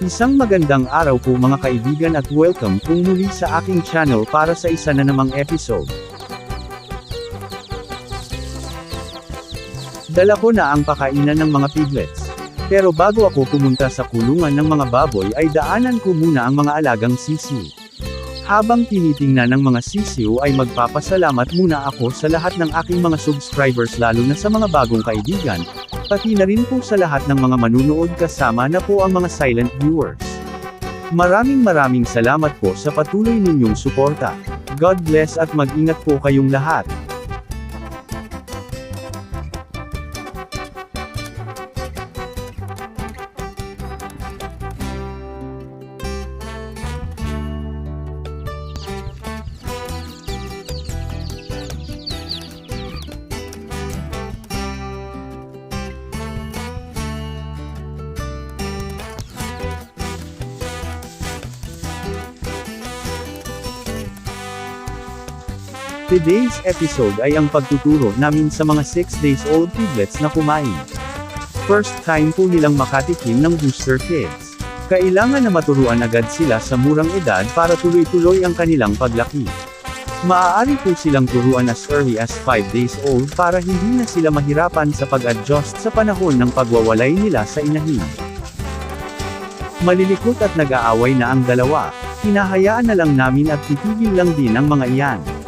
Isang magandang araw po mga kaibigan at welcome po muli sa aking channel para sa isa na namang episode. Dala ko na ang pakainan ng mga piglets. Pero bago ako pumunta sa kulungan ng mga baboy ay daanan ko muna ang mga alagang sisiw. Habang tinitingnan ng mga sisiw ay magpapasalamat muna ako sa lahat ng aking mga subscribers lalo na sa mga bagong kaibigan, pati na rin po sa lahat ng mga manunood kasama na po ang mga silent viewers. Maraming maraming salamat po sa patuloy ninyong suporta. God bless at mag-ingat po kayong lahat. Today's episode ay ang pagtuturo namin sa mga 6 days old piglets na kumain. First time po nilang makatikim ng booster kids. Kailangan na maturuan agad sila sa murang edad para tuloy-tuloy ang kanilang paglaki. Maaari po silang turuan as early as 5 days old para hindi na sila mahirapan sa pag-adjust sa panahon ng pagwawalay nila sa inahin. Malilikot at nag-aaway na ang dalawa, hinahayaan na lang namin at titigil lang din ang mga iyan.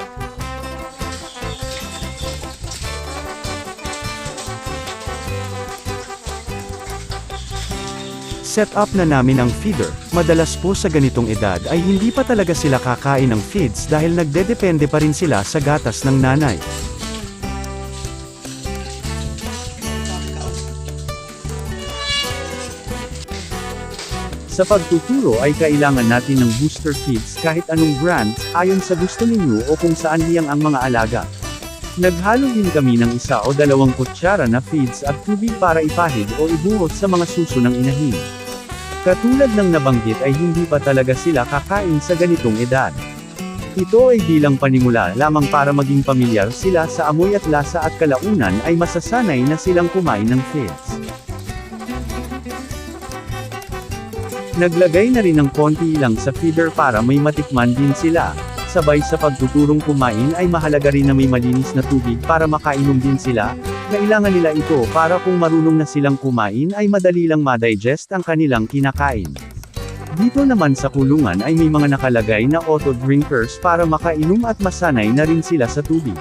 Set up na namin ang feeder, madalas po sa ganitong edad ay hindi pa talaga sila kakain ng feeds dahil nagdedepende pa rin sila sa gatas ng nanay. Sa pagtuturo ay kailangan natin ng booster feeds kahit anong brand, ayon sa gusto ninyo o kung saan hiyang ang mga alaga. Naghalo din kami ng isa o dalawang kutsara na feeds at tubig para ipahid o ibuhos sa mga suso ng inahin. Katulad ng nabanggit ay hindi pa talaga sila kakain sa ganitong edad. Ito ay bilang panimula lamang para maging pamilyar sila sa amoy at lasa at kalaunan ay masasanay na silang kumain ng feeds. Naglagay na rin ng konti lang sa feeder para may matikman din sila. Sabay sa pagtuturong kumain ay mahalaga rin na may malinis na tubig para makainom din sila. Kailangan nila ito para kung marunong na silang kumain ay madali lang ma-digest ang kanilang kinakain. Dito naman sa kulungan ay may mga nakalagay na auto drinkers para makainom at masanay na rin sila sa tubig.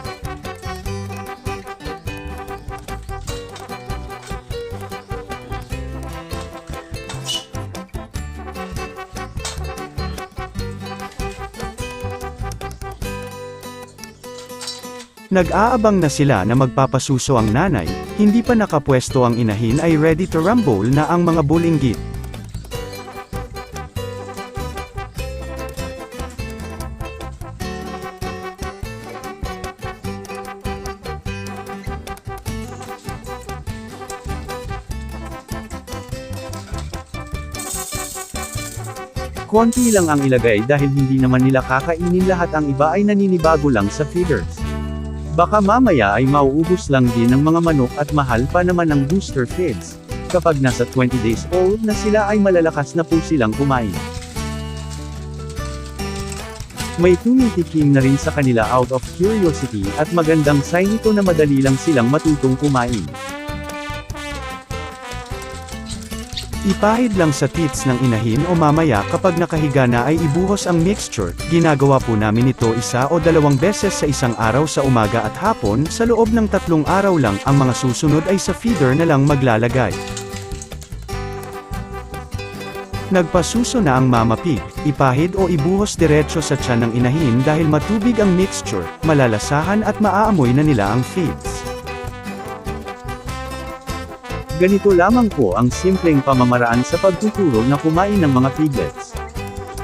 Nag-aabang na sila na magpapasuso ang nanay, hindi pa nakapwesto ang inahin ay ready to rumble na ang mga bulinggit. Konti lang ang ilagay dahil hindi naman nila kakainin lahat ang iba ay naninibago lang sa feeders. Baka mamaya ay mauubos lang din ng mga manok at mahal pa naman ang booster feeds. Kapag nasa 20 days old na sila ay malalakas na po silang kumain. May tumitikim na rin sa kanila out of curiosity at magandang sign ito na madali lang silang matutong kumain. Ipahid lang sa tits ng inahin o mamaya kapag nakahiga na ay ibuhos ang mixture. Ginagawa po namin ito isa o dalawang beses sa isang araw sa umaga at hapon, sa loob ng tatlong araw lang ang mga susunod ay sa feeder na lang maglalagay. Nagpasuso na ang mama pig, ipahid o ibuhos diretso sa tiyan ng inahin dahil matubig ang mixture, malalasahan at maaamoy na nila ang feeds. Ganito lamang po ang simpleng pamamaraan sa pagtuturo na kumain ng mga piglets.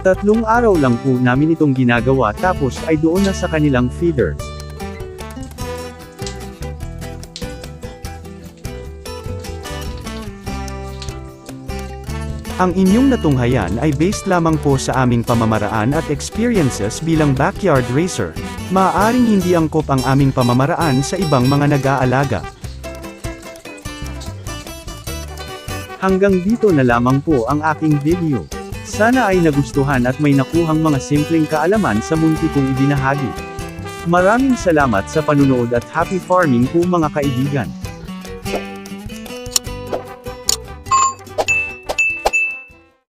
Tatlong araw lang po namin itong ginagawa tapos ay doon na sa kanilang feeders. Ang inyong natunghayan ay based lamang po sa aming pamamaraan at experiences bilang backyard racer. Maaaring hindi angkop ang aming pamamaraan sa ibang mga nag-aalaga. Hanggang dito na lamang po ang aking video. Sana ay nagustuhan at may nakuhang mga simpleng kaalaman sa munti kong ibinahagi. Maraming salamat sa panunood at happy farming po mga kaibigan.